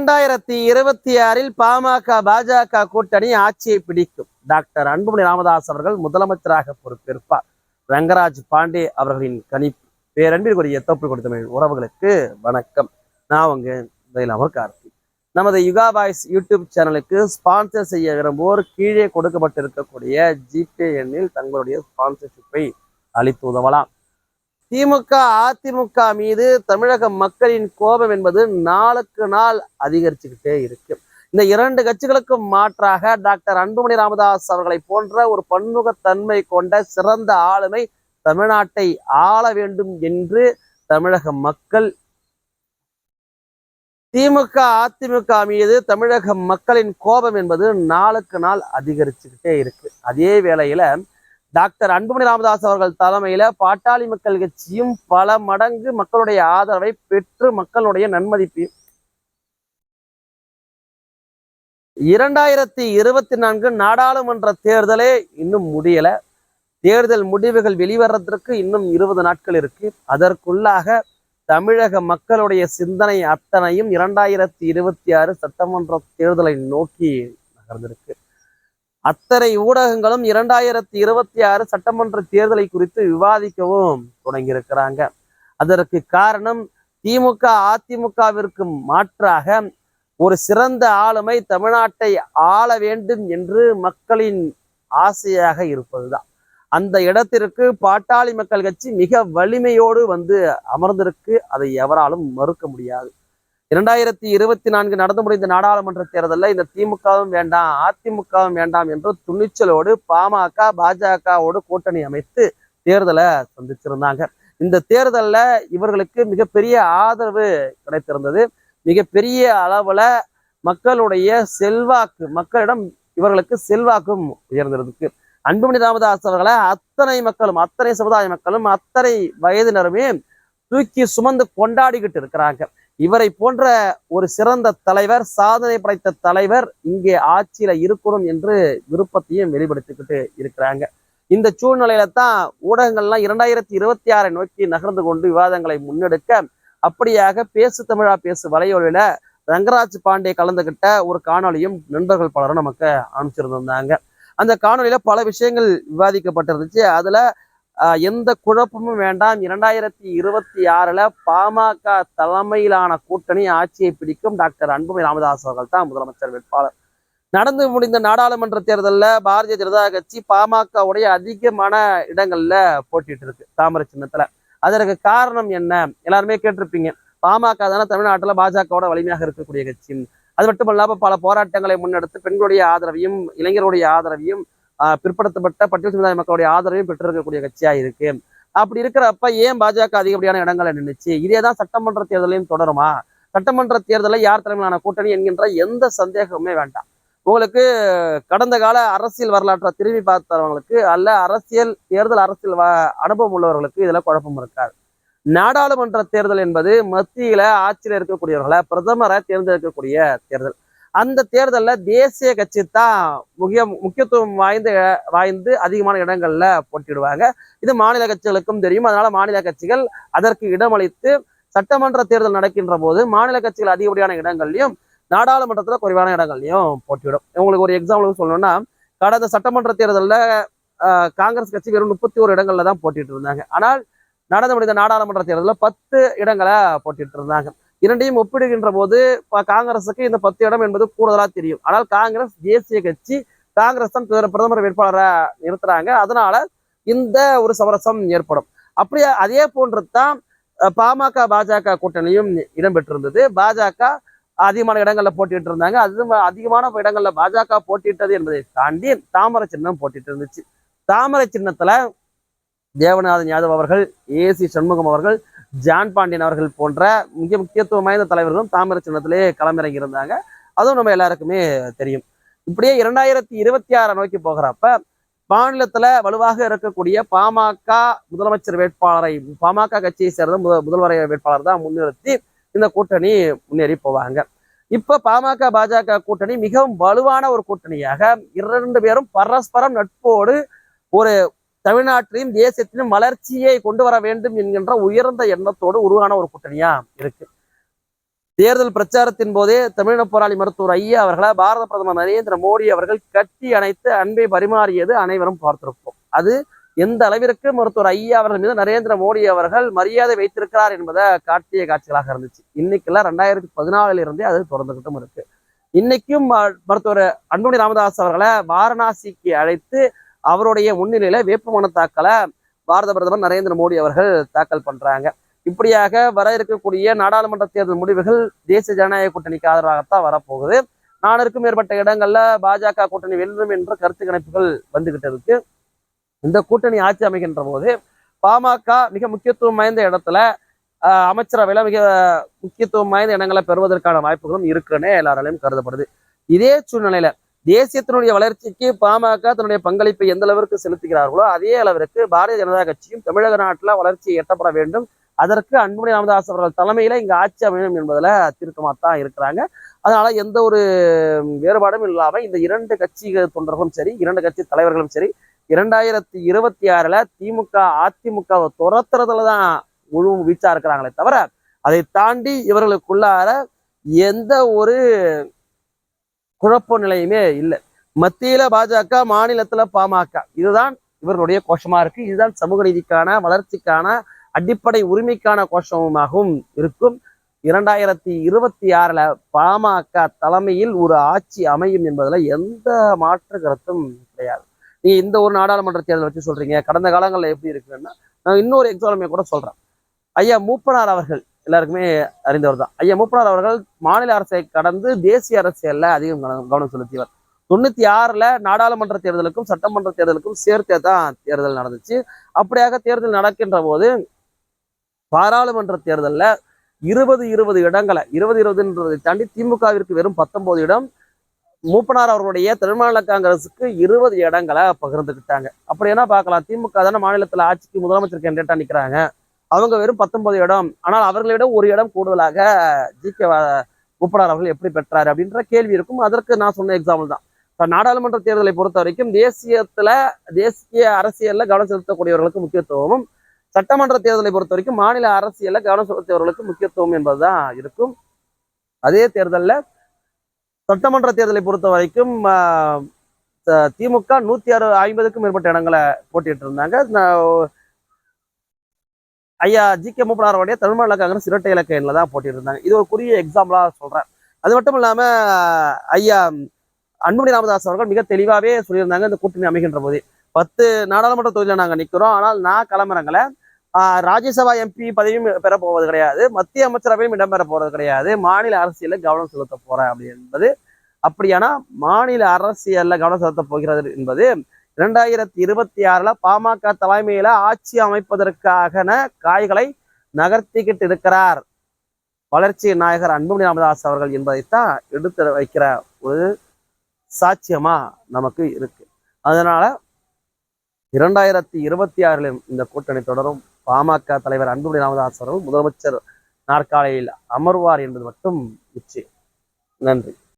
இரண்டாயிரத்தி இருபத்தி ஆறில் பாமக பாஜக கூட்டணி ஆட்சியை பிடிக்கும். டாக்டர் அன்புமணி ராமதாஸ் அவர்கள் முதலமைச்சராக பொறுப்பேற்பார். ரங்கராஜ் பாண்டே அவர்களின் கணிப்பு. பேரன்பிற்குரிய தொப்பு கொடுத்தமிழ் உறவுகளுக்கு வணக்கம். நான் உங்க மயிலாமர் கார்த்தி. நமது யுகா பாய்ஸ் யூடியூப் சேனலுக்கு ஸ்பான்சர் செய்ய விரும்புவோர் கீழே கொடுக்கப்பட்டிருக்கக்கூடிய ஜிபே எண்ணில் தங்களுடைய ஸ்பான்சர்ஷிப்பை அளித்து உதவலாம். திமுக அதிமுக மீது தமிழக மக்களின் கோபம் என்பது நாளுக்கு நாள் அதிகரிச்சுக்கிட்டே இருக்கு. இந்த இரண்டு கட்சிகளுக்கும் மாற்றாக டாக்டர் அன்புமணி ராமதாஸ் அவர்களை போன்ற ஒரு பன்முகத்தன்மை கொண்ட சிறந்த ஆளுமை தமிழ்நாட்டை ஆள வேண்டும் என்று தமிழக மக்கள் திமுக அதிமுக மீது தமிழக மக்களின் கோபம் என்பது நாளுக்கு நாள் அதிகரிச்சுக்கிட்டே இருக்கு. அதே வேளையில டாக்டர் அன்புமணி ராமதாஸ் அவர்கள் தலைமையில பாட்டாளி மக்கள் கட்சியும் பல மடங்கு மக்களுடைய ஆதரவை பெற்று மக்களுடைய நன்மதிப்பையும் இரண்டாயிரத்தி இருபத்தி நான்கு நாடாளுமன்ற தேர்தலே இன்னும் முடியல. தேர்தல் முடிவுகள் வெளிவர்றதற்கு இன்னும் இருபது நாட்கள் இருக்கு. அதற்குள்ளாக தமிழக மக்களுடைய சிந்தனை அத்தனையும் இரண்டாயிரத்தி இருபத்தி ஆறு சட்டமன்ற தேர்தலை நோக்கி நகர்ந்திருக்கு. அத்தனை ஊடகங்களும் இரண்டாயிரத்தி இருபத்தி ஆறு சட்டமன்ற தேர்தலை குறித்து விவாதிக்கவும் தொடங்கியிருக்கிறாங்க. அதற்கு காரணம் திமுக அதிமுகவிற்கு மாற்றாக ஒரு சிறந்த ஆளுமை தமிழ்நாட்டை ஆள வேண்டும் என்று மக்களின் ஆசையாக இருப்பதுதான். அந்த இடத்திற்கு பாட்டாளி மக்கள் கட்சி மிக வலிமையோடு வந்து அமர்ந்திருக்கு. அதை எவராலும் மறுக்க முடியாது. இரண்டாயிரத்தி இருபத்தி நான்கு நடந்து முடிந்த நாடாளுமன்ற தேர்தலில் இந்த திமுகவும் வேண்டாம் அதிமுகவும் வேண்டாம் என்று துணிச்சலோடு பாமக பாஜகவோடு கூட்டணி அமைத்து தேர்தலை சந்திச்சிருந்தாங்க. இந்த தேர்தலில் இவர்களுக்கு மிகப்பெரிய ஆதரவு கிடைத்திருந்தது. மிகப்பெரிய அளவுல மக்களுடைய செல்வாக்கு மக்களிடம் இவர்களுக்கு செல்வாக்கும் உயர்ந்திருக்கு. அன்புமணி ராமதாஸ் அவர்களை அத்தனை மக்களும் அத்தனை சமுதாய மக்களும் அத்தனை வயதினருமே தூக்கி சுமந்து கொண்டாடிக்கிட்டு இருக்கிறாங்க. இவரை போன்ற ஒரு சிறந்த தலைவர் சாதனை படைத்த தலைவர் இங்கே ஆட்சியில இருக்கணும் என்று விருப்பத்தையும் வெளிப்படுத்திக்கிட்டு இருக்கிறாங்க. இந்த சூழ்நிலையில தான் ஊடகங்கள்லாம் இரண்டாயிரத்தி இருபத்தி ஆறை நோக்கி நகர்ந்து கொண்டு விவாதங்களை முன்னெடுக்க அப்படியாக பேசு தமிழா பேசு வலையொலியில ரங்கராஜ் பாண்டே கலந்துகிட்ட ஒரு காணொலியும் நண்பர்கள் பலரும் நமக்கு அனுப்பிச்சிருந்திருந்தாங்க. அந்த காணொலியில பல விஷயங்கள் விவாதிக்கப்பட்டிருந்துச்சு. அதுல எந்த குழப்பமும் வேண்டாம். இரண்டாயிரத்தி இருபத்தி ஆறுல பாமக தலைமையிலான கூட்டணி ஆட்சியை பிடிக்கும் டாக்டர் அன்புமணி ராமதாஸ் அவர்கள் தான் முதலமைச்சர் வேட்பாளர். நடந்து முடிந்த நாடாளுமன்ற தேர்தலில் பாரதிய ஜனதா கட்சி பாமகவுடைய அதிகமான இடங்கள்ல போட்டிட்டு இருக்கு தாமரை சின்னத்துல. அதற்கு காரணம் என்ன? எல்லாருமே கேட்டிருப்பீங்க. பாமக தானே தமிழ்நாட்டில் பாஜகவோட வலிமையாக இருக்கக்கூடிய கட்சி அது மட்டும் இல்லாமல் பல போராட்டங்களை முன்னெடுத்து பெண்களுடைய ஆதரவையும் இளைஞருடைய ஆதரவையும் பிற்படுத்தப்பட்ட பட்டியல் சமுதாய மக்களுடைய ஆதரவையும் பெற்றிருக்கக்கூடிய கட்சியா இருக்கு. அப்படி இருக்கிறப்ப ஏன் பாஜக அதிகப்படியான இடங்களை நின்றுச்சு இதே தான் சட்டமன்ற தேர்தலையும் தொடருமா? சட்டமன்ற தேர்தலை யார் தலைமையிலான கூட்டணி என்கின்ற எந்த சந்தேகமுமே வேண்டாம். உங்களுக்கு கடந்த கால அரசியல் வரலாற்றை திரும்பி பார்த்தவங்களுக்கு அல்ல அரசியல் தேர்தல் அரசியல் அனுபவம் உள்ளவர்களுக்கு இதுல குழப்பம் இருக்காது. நாடாளுமன்ற தேர்தல் என்பது மத்தியில ஆட்சியில் இருக்கக்கூடியவர்களை பிரதமரை தேர்ந்தெடுக்கக்கூடிய தேர்தல். அந்த தேர்தலில் தேசிய கட்சி தான் முக்கிய முக்கியத்துவம் வாய்ந்த வாய்ந்து அதிகமான இடங்கள்ல போட்டிடுவாங்க இது மாநில கட்சிகளுக்கும் தெரியும். அதனால மாநில கட்சிகள் அதற்கு இடமளித்து சட்டமன்ற தேர்தல் நடக்கின்ற போது மாநில கட்சிகள் அதிகப்படியான இடங்கள்லையும் நாடாளுமன்றத்தில் குறைவான இடங்கள்லையும் போட்டிவிடும் உங்களுக்கு ஒரு எக்ஸாம்பிளுக்கு சொல்லணும்னா கடந்த சட்டமன்ற தேர்தலில் காங்கிரஸ் கட்சி வெறும் முப்பத்தி ஒரு இடங்கள்ல தான் போட்டிட்டு இருந்தாங்க ஆனால் நடந்து முடிந்த நாடாளுமன்ற தேர்தலில் பத்து இடங்களை போட்டிட்டு இருந்தாங்க இரண்டையும் ஒப்பிடுகின்ற போது காங்கிரஸுக்கு இந்த பத்து இடம் என்பது கூடுதலா தெரியும். ஆனால் காங்கிரஸ் தேசிய கட்சி காங்கிரஸ் தான் பிரதமர் வேட்பாளரை நிறுத்துறாங்க. அதனால இந்த ஒரு சமரசம் ஏற்படும். அப்படியே அதே போன்று தான் பாமக பாஜக கூட்டணியும் இடம்பெற்றிருந்தது. பாஜக அதிகமான இடங்களில் போட்டிட்டு இருந்தாங்க. அது அதிகமான இடங்கள்ல பாஜக போட்டிட்டது என்பதை தாண்டி தாமரை சின்னம் போட்டிட்டு இருந்துச்சு. தாமரை சின்னத்துல தேவநாதன் யாதவ் அவர்கள் ஏசி சண்முகம் அவர்கள் ஜான் பாண்டியன் அவர்கள் போன்ற மிக முக்கியத்துவம் வாய்ந்த தலைவர்களும் தாமிர சின்னத்திலே களமிறங்கி இருந்தாங்க அதுவும் நம்ம எல்லாருக்குமே தெரியும். இப்படியே இரண்டாயிரத்தி இருபத்தி ஆறை நோக்கி போகிறப்ப மாநிலத்துல வலுவாக இருக்கக்கூடிய பாமக முதலமைச்சர் வேட்பாளரை பாமக கட்சியை சேர்ந்த முத முதல்வர் வேட்பாளர் தான் முன்னிறுத்தி இந்த கூட்டணி முன்னேறி போவாங்க. இப்ப பாமக பாஜக கூட்டணி மிகவும் வலுவான ஒரு கூட்டணியாக இரண்டு பேரும் பரஸ்பரம் நட்போடு ஒரு தமிழ்நாட்டிலையும் தேசத்திலும் வளர்ச்சியை கொண்டு வர வேண்டும் என்கின்ற உயர்ந்த எண்ணத்தோடு உருவான ஒரு கூட்டணியா இருக்கு. தேர்தல் பிரச்சாரத்தின் போதே தமிழக போராளி மருத்துவர் ஐயா அவர்களை பாரத பிரதமர் நரேந்திர மோடி அவர்கள் கட்டி அணைத்து அன்பை பரிமாறியது அனைவரும் பார்த்திருப்போம். அது எந்த அளவிற்கு மருத்துவர் ஐயா அவர்கள் மீது நரேந்திர மோடி அவர்கள் மரியாதை வைத்திருக்கிறார் என்பதை காட்டிய காட்சிகளாக இருந்துச்சு. இன்னைக்கெல்லாம் ரெண்டாயிரத்தி பதினாலுல இருந்தே அது தொடர்ந்துகிட்டும் இருக்கு. இன்னைக்கும் ம- மருத்துவர் அன்புமணி ராமதாஸ் அவர்களை வாரணாசிக்கு அழைத்து அவருடைய முன்னிலையில வேட்புமனு தாக்கலை பாரத பிரதமர் நரேந்திர மோடி அவர்கள் தாக்கல் பண்றாங்க. இப்படியாக வர இருக்கக்கூடிய நாடாளுமன்ற தேர்தல் முடிவுகள் தேசிய ஜனநாயக கூட்டணிக்கு ஆதரவாகத்தான் வரப்போகுது. நானூறுக்கும் மேற்பட்ட இடங்கள்ல பாஜக கூட்டணி வெல்லும் என்ற கருத்து கணிப்புகள் வந்துகிட்டு இருக்கு. இந்த கூட்டணி ஆட்சி அமைகின்ற போது பாமக மிக முக்கியத்துவம் வாய்ந்த இடத்துல அமைச்சரவையில் அமைச்சரவையில மிக முக்கியத்துவம் வாய்ந்த இடங்களை பெறுவதற்கான வாய்ப்புகளும் இருக்குன்னு எல்லாராலையும் கருதப்படுது. இதே சூழ்நிலையில தேசியத்தினுடைய வளர்ச்சிக்கு பாமக தன்னுடைய பங்களிப்பை எந்த அளவிற்கு செலுத்துகிறார்களோ அதே அளவிற்கு பாரதிய ஜனதா கட்சியும் தமிழக நாட்டில் வளர்ச்சி எட்டப்பட வேண்டும். அதற்கு அன்புமணி ராமதாஸ் அவர்கள் தலைமையில இங்க ஆட்சி அமையும் என்பதுல தீர்க்கமாக தான் இருக்கிறாங்க. அதனால எந்த ஒரு வேறுபாடும் இல்லாம இந்த இரண்டு கட்சி தொண்டர்களும் சரி இரண்டு கட்சி தலைவர்களும் சரி இரண்டாயிரத்தி இருபத்தி ஆறுல திமுக அதிமுகவை துரத்துறதுல தான் முழு வீச்சா இருக்கிறாங்களே தவிர அதை தாண்டி இவர்களுக்குள்ளார எந்த ஒரு குழப்ப நிலையுமே இல்லை. மத்தியில பாஜக மாநிலத்துல பாமக. இதுதான் இவர்களுடைய கோஷமா இருக்கு. இதுதான் சமூக நீதிக்கான வளர்ச்சிக்கான அடிப்படை உரிமைக்கான கோஷமாகவும் இருக்கும். இரண்டாயிரத்தி இருபத்தி ஆறுல பாமக தலைமையில் ஒரு ஆட்சி அமையும் என்பதுல எந்த மாற்று கருத்தும் கிடையாது. நீங்க இந்த ஒரு நாடாளுமன்ற தேர்தல் வச்சு சொல்றீங்க. கடந்த காலங்களில் எப்படி இருக்குன்னா நான் இன்னொரு எக்ஸாம்பிள் கூட சொல்றேன். ஐயா மூப்பனார் அவர்கள் எல்லாருக்குமே அறிந்தவர் தான். ஐயா மூப்பனார் அவர்கள் மாநில அரசை கடந்து தேசிய அரசியல்ல அதிகம் கவனம் கவனம் செலுத்தியவர். தொண்ணூத்தி ஆறுல நாடாளுமன்ற தேர்தலுக்கும் சட்டமன்ற தேர்தலுக்கும் சேர்த்தே தான் தேர்தல் நடந்துச்சு. அப்படியாக தேர்தல் நடக்கின்ற போது பாராளுமன்ற தேர்தலில் இருபது இருபது இடங்களை இருபது இருபதுன்றதை தாண்டி திமுகவிற்கு வெறும் பத்தொன்பது இடம் மூப்பனார் அவர்களுடைய திருமாநில காங்கிரஸுக்கு இருபது இடங்களை பகிர்ந்துக்கிட்டாங்க அப்படி என்ன பார்க்கலாம்? திமுக தானே மாநிலத்தில் ஆட்சிக்கு முதலமைச்சர் கேண்டிடேட்டா நிற்கிறாங்க அவங்க வெறும் பத்தொன்பது இடம். ஆனால் அவர்களை விட ஒரு இடம் கூடுதலாக ஜி கே அவர்கள் எப்படி பெற்றார் அப்படின்ற கேள்வி இருக்கும். அதற்கு நான் சொன்ன எக்ஸாம்பிள் தான். இப்போ நாடாளுமன்ற தேர்தலை பொறுத்த வரைக்கும் தேசியத்துல தேசிய அரசியல்ல கவனம் செலுத்தக்கூடியவர்களுக்கு முக்கியத்துவமும் சட்டமன்ற தேர்தலை பொறுத்த வரைக்கும் மாநில அரசியலில் கவனம் செலுத்தியவர்களுக்கு முக்கியத்துவம் என்பதுதான் இருக்கும். அதே தேர்தல்ல சட்டமன்ற தேர்தலை பொறுத்த வரைக்கும் திமுக நூத்தி அறு ஐம்பதுக்கும் மேற்பட்ட இடங்களை போட்டிட்டு இருந்தாங்க ஐயா ஜி கே மூப்பனாரோடைய தமிழ் மாநில காங்கிரஸ் இரட்டை இலக்க எண்ணில் தான் போட்டிருந்தாங்க. இது ஒரு குறிய எக்ஸாம்பிளா சொல்றேன். அது மட்டும் இல்லாம ஐயா அன்புமணி ராமதாஸ் அவர்கள் மிக தெளிவாவே சொல்லியிருந்தாங்க இந்த கூட்டணி அமைகின்ற போது. பத்து நாடாளுமன்ற தொகுதியில் நாங்க நிற்கிறோம் ஆனால் நான் கிளம்புறங்களை ராஜ்யசபா எம்பி பதவியும் பெற போவது கிடையாது. மத்திய அமைச்சரவையும் இடம்பெற போறது கிடையாது. மாநில அரசியலில் கவனம் செலுத்த போகிறேன் அப்படி என்பது அப்படியானா மாநில அரசியலில் கவனம் செலுத்த போகிறது என்பது இரண்டாயிரத்தி இருபத்தி ஆறுல பாமக தலைமையில் ஆட்சி அமைப்பதற்கான காய்களை நகர்த்திக்கிட்டு இருக்கிறார். வளர்ச்சி நாயகர் அன்புமணி ராமதாஸ் அவர்கள் என்பதைத்தான் எடுத்து வைக்கிற ஒரு சாட்சியமா நமக்கு இருக்கு. அதனால இரண்டாயிரத்தி இருபத்தி ஆறிலும் இந்த கூட்டணி தொடரும். பாமக தலைவர் அன்புமணி ராமதாஸ் அவர்கள் முதலமைச்சர் நாற்காலியில் அமர்வார் என்பது மட்டும் நிச்சயம் நன்றி.